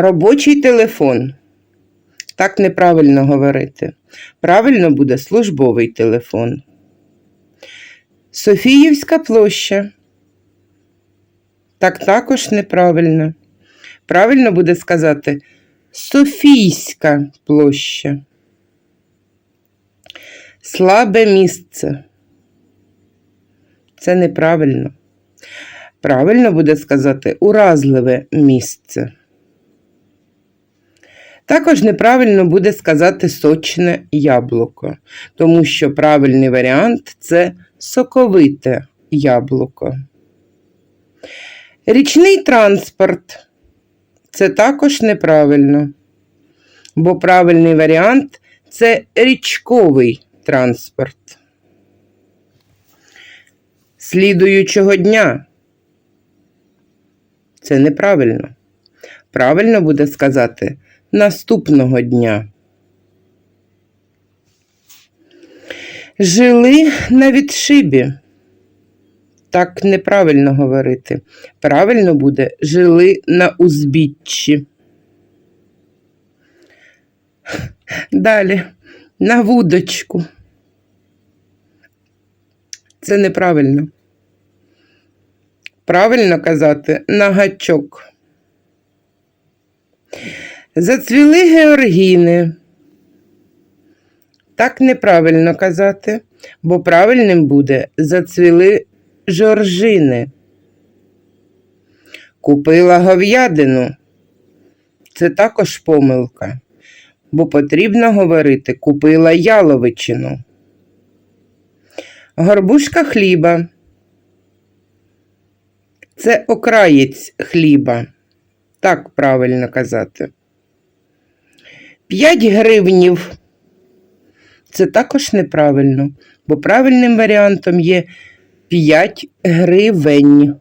Робочий телефон. Так неправильно говорити. Правильно буде службовий телефон. Софіївська площа. Так також неправильно. Правильно буде сказати Софійська площа. Слабе місце. Це неправильно. Правильно буде сказати уразливе місце. Також неправильно буде сказати сочне яблуко, тому що правильний варіант це соковите яблуко. Річний транспорт це також неправильно, бо правильний варіант це річковий транспорт. Слідуючого дня. Це неправильно. Правильно буде сказати наступного дня. Жили на відшибі. Так неправильно говорити. Правильно буде жили на узбіччі. Далі на вудочку. Це неправильно. Правильно казати на гачок. Зацвіли георгіни. Так неправильно казати, бо правильним буде зацвіли жоржини. Купила говядину. Це також помилка, бо потрібно говорити купила яловичину. Горбушка хліба. Це окраєць хліба. Так правильно казати. 5 гривнів. Це також неправильно, бо правильним варіантом є 5 гривень.